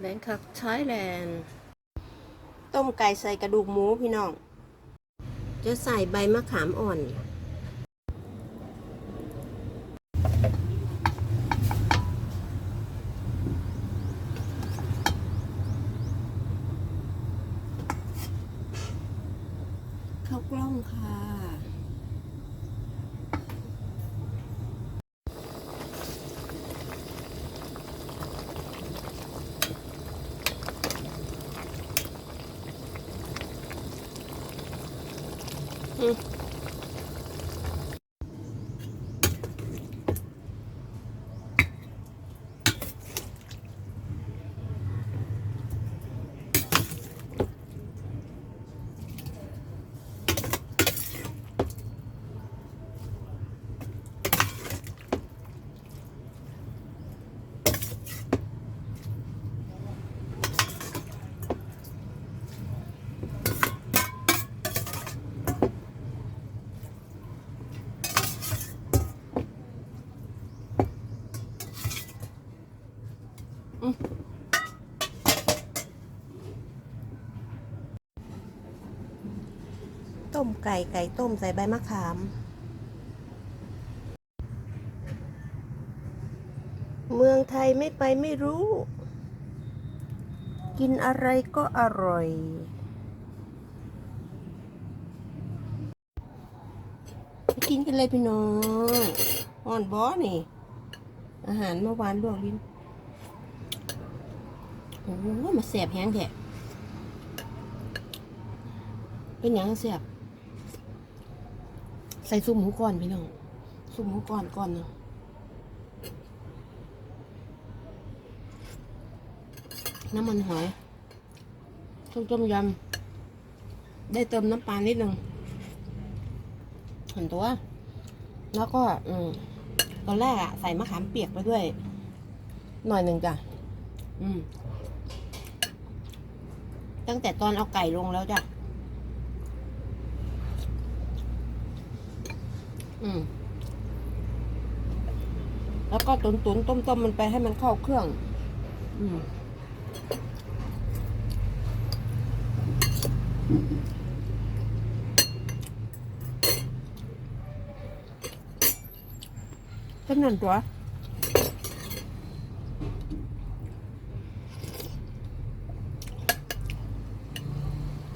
แบงคักไทยแลนด์ต้มไก่ใส่กระดูกหมูพี่น้อง จะใส่ใบมะขามอ่อน ข้าวกล้องค่ะ ต้ มไก่ ไก่ต้มใส่ใบมะขาม เมืองไทยไม่ไปไม่รู้ กินอะไรก็อร่อย กินกันเลยพี่น้องอ่อนบอนี่ อาหารเมื่อวานลวกลิ้นโอ้โหมาเสียบแห้งแท้เป็นยังเสียบ ใส่ซุปหมูก่อนพี่น้องซุปหมูก่อนก่อนเนาะน้ำมันหอยต้มต้มยำได้เติมน้ำปลานิดนึงห็นตัว แล้วก็ อืมตอนแรกอะใส่มะขามเปียกไปด้วย หน่อยหนึ่งจ้ะ อืม ตั้งแต่ตอนเอาไก่ลงแล้วจ้ะ อืม แล้วก็ตุนตุนต้มต้มมันไปให้มันเข้าเครื่อง อืมเป็นนั่นตัว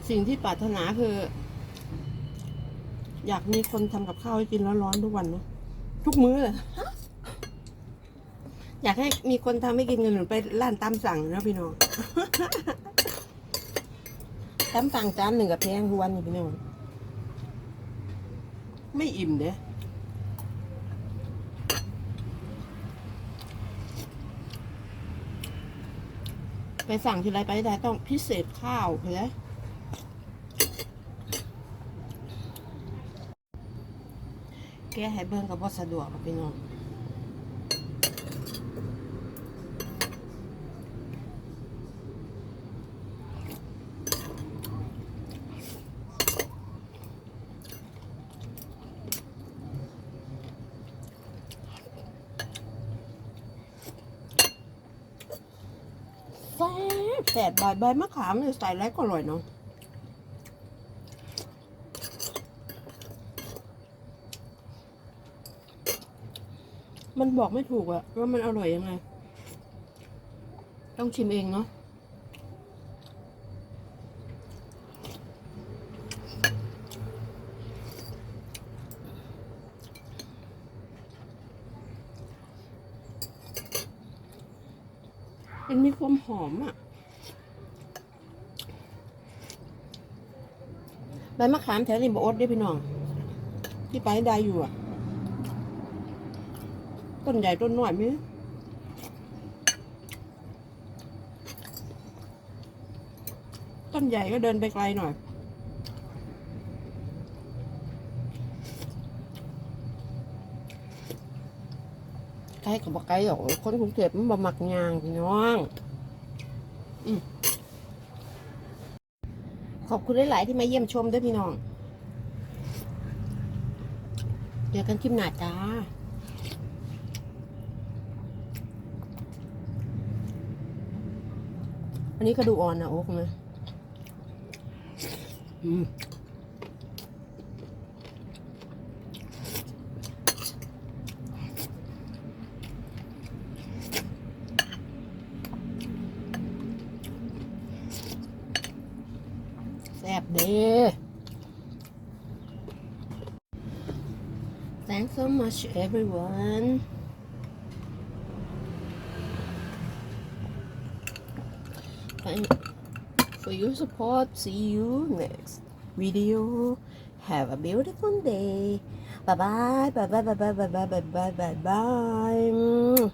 สิ่งที่ปรารถนาคือ อยากมีคนทำกับข้าวให้กินร้อนๆทุกวันเนาะทุกมื้อเลยอยากให้มีคนทำให้กินกันหรือไปร้านตามสั่งนะพี่น้องตามสั่งจานหนึ่งกับแพงทุกวันนี่พี่น้องไม่อิ่มเด้ไปสั่งทีไรไปได้ต้องพิเศษข้าวไปเลย แกให้เบิ่งกับบ่สะดวกพี่น้องแซ่บแซ่บใบใบมะขามเนี่ยใส่แล้วก็อร่อยเนาะ มันบอกไม่ถูกอะว่ามันอร่อยยังไง ต้องชิมเองเนาะมันมีความหอมอะใบมะขามแถวนี้บอดได้พี่น้อง ที่ไปได้อยู่อะ ต้นใหญ่ต้นน้อยไหมต้นใหญ่ก็เดินไปไกลหน่อย ไกลกับบ่ไกลหรอกคนกรุงเทพมันบ่มักยางพี่น้องขอบคุณหลาย ๆ ที่มาเยี่ยมชมด้วยพี่น้องเจอกันคลิปหน้าจ้า อันนี้กระดูกอ่อนนะโอ๊กนะอืมแซ่บเด้ Thanks so much everyone Thank for your support. See you next video. Have a beautiful day. Bye. Bye bye. Bye bye. Bye bye. Bye bye. Bye bye.